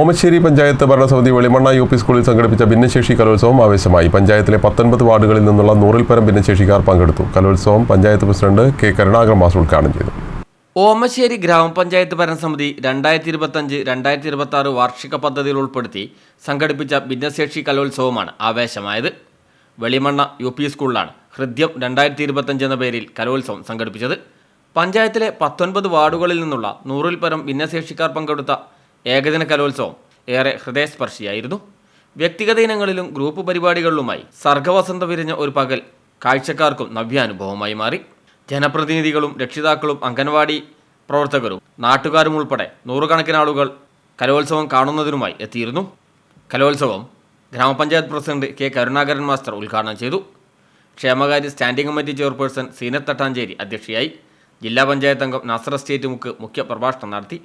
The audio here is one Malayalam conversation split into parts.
ഓമശ്ശേരി പഞ്ചായത്ത് ഭരണസമിതി വെളിമണ്ണ യു പി സ്കൂളിൽ സംഘടിപ്പിച്ച ഭിന്നശേഷി കലോത്സവം ആവേശമായി. പഞ്ചായത്തിലെ പത്തൊൻപത് വാർഡുകളിൽ നിന്നുള്ള നൂറിൽ പരം ഭിന്നശേഷിക്കാർ പങ്കെടുത്തു. കലോത്സവം പഞ്ചായത്ത് പ്രസിഡന്റ് കെ കരുണാകരൻ മാസ് ഉദ്ഘാടനം ചെയ്തു. ഓമശ്ശേരി ഗ്രാമപഞ്ചായത്ത് ഭരണസമിതി രണ്ടായിരത്തി ഇരുപത്തഞ്ച് രണ്ടായിരത്തി ഇരുപത്തി ആറ് വാർഷിക പദ്ധതിയിൽ ഉൾപ്പെടുത്തി സംഘടിപ്പിച്ച ഭിന്നശേഷി കലോത്സവമാണ് ആവേശമായത്. വെളിമണ്ണ യു പി സ്കൂളിലാണ് ഹൃദ്യം രണ്ടായിരത്തി ഇരുപത്തഞ്ച് എന്ന പേരിൽ കലോത്സവം സംഘടിപ്പിച്ചത്. പഞ്ചായത്തിലെ പത്തൊൻപത് വാർഡുകളിൽ നിന്നുള്ള നൂറിൽ പരം ഭിന്നശേഷിക്കാർ പങ്കെടുത്ത ഏകദിന കലോത്സവം ഏറെ ഹൃദയസ്പർശിയായിരുന്നു. വ്യക്തിഗത ഇനങ്ങളിലും ഗ്രൂപ്പ് പരിപാടികളിലുമായി സർഗവസന്ത വിരിഞ്ഞ ഒരു പകൽ കാഴ്ചക്കാർക്കും നവ്യാനുഭവമായി മാറി. ജനപ്രതിനിധികളും രക്ഷിതാക്കളും അംഗൻവാടി പ്രവർത്തകരും നാട്ടുകാരും ഉൾപ്പെടെ നൂറുകണക്കിന് ആളുകൾ കലോത്സവം കാണുന്നതിനുമായി എത്തിയിരുന്നു. കലോത്സവം ഗ്രാമപഞ്ചായത്ത് പ്രസിഡന്റ് കെ കരുണാകരൻ മാസ്റ്റർ ഉദ്ഘാടനം ചെയ്തു. ക്ഷേമകാര്യ standing committee chairperson Zeenath Thattancheri അധ്യക്ഷയായി. ജില്ലാ പഞ്ചായത്ത് അംഗം നാസർ സ്റ്റേറ്റ് മുക്ക് മുഖ്യ പ്രഭാഷണം നടത്തി.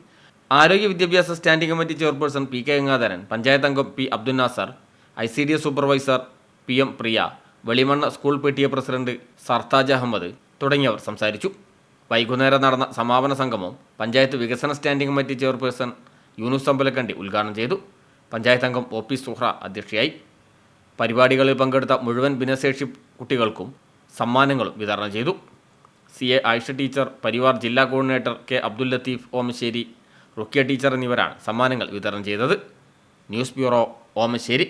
ആരോഗ്യ വിദ്യാഭ്യാസ standing committee chairperson P K Gangadharan panchayat അംഗം P Abdul Nasar I C D S supervisor P M Priya Velimanna school P T A president Sartaj Ahmed തുടങ്ങിയവർ സംസാരിച്ചു. വൈകുന്നേരം നടന്ന സമാപന സംഗമം പഞ്ചായത്ത് വികസന standing committee chairperson Yunus Ambalakandi ഉദ്ഘാടനം ചെയ്തു. പഞ്ചായത്ത് അംഗം ഒ പി സുഹ്ര അധ്യക്ഷയായി. പരിപാടികളിൽ പങ്കെടുത്ത മുഴുവൻ ഭിന്നശേഷി കുട്ടികൾക്കും സമ്മാനങ്ങളും വിതരണം ചെയ്തു. C A Ayisha teacher Parivar ജില്ലാ coordinator K Abdul Latheef Omassery Rukkiya teacher എന്നിവരാണ് സമ്മാനങ്ങൾ വിതരണം ചെയ്തത്. News bureau Omassery.